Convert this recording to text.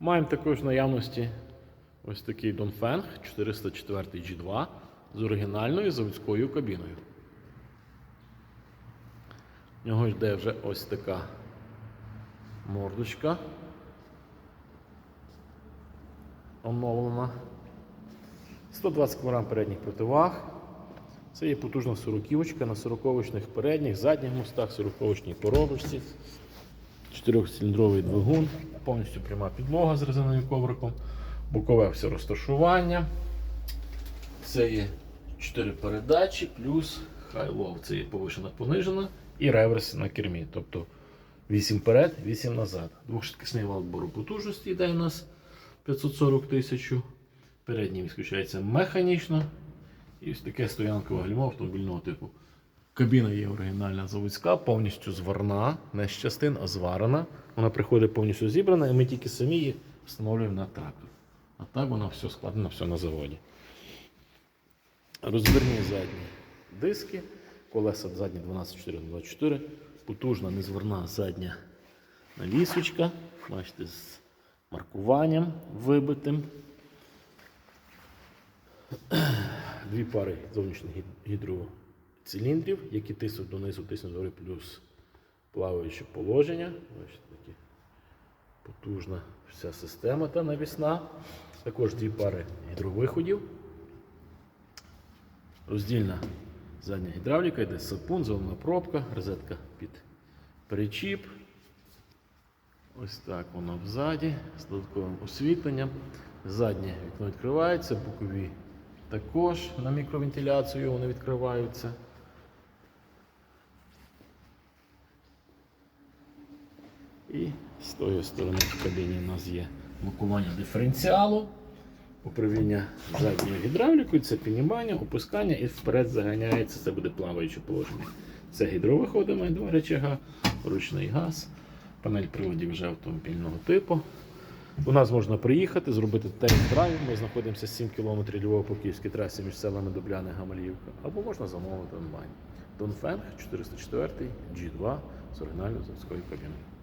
Маємо також в наявності ось такий Dongfeng 404 G2 з оригінальною заводською кабіною. В нього йде вже ось така мордочка. Оновлена. 120 кг передніх противаг. Це є потужна сороківочка на 40-очних передніх, задніх мостах, 40-очній коробочці. Чотирьохциліндровий двигун, повністю пряма підлога з резиновим ковриком, бокове все розташування. Це є 4 передачі, плюс хай-лоу. Це є повишена понижена і реверс на кермі. Тобто 8 вперед, 8 назад. Двохшвидкісний вал відбору потужності йде у нас 540 тисяч. Передній відключається механічно. І ось таке стоянкове гальмо автомобільного типу. Кабіна є оригінальна заводська, повністю зварна, не з частин, а зварена. Вона приходить повністю зібрана, і ми тільки самі її встановлюємо на трактор. А так вона все складена, все на заводі. Розбірні задні диски, колеса задні 12424, потужна незварна задня навісочка. Бачите, з маркуванням вибитим. Дві пари зовнішніх гід- гідроциліндрів, які тиснуть донизу, тиснуть догори, плюс плаваюче положення. Бачите, такі потужна вся система та навісна. Також дві пари гідровиходів. Роздільна задня гідравліка, йде сапун, зелена пробка, розетка під перечіп. Ось так воно взаді, з додатковим освітленням. Заднє вікно відкривається, бокові також на мікровентиляцію вони відкриваються. І з тої сторони в кабіні у нас є блокування диференціалу, управління задньою гідравлікою, це піднімання, опускання і вперед заганяється, це буде плаваюче положення. Це гідровиходи має два речага, ручний газ, панель приладів вже автомобільного типу. У нас можна приїхати, зробити тест-драйв. Ми знаходимося 7 км Львова по київській трасі між селами Добляне Гамаліївка. Або можна замовити онлайн. Донфенг 404 G2 з оригінальною заводською кабіною.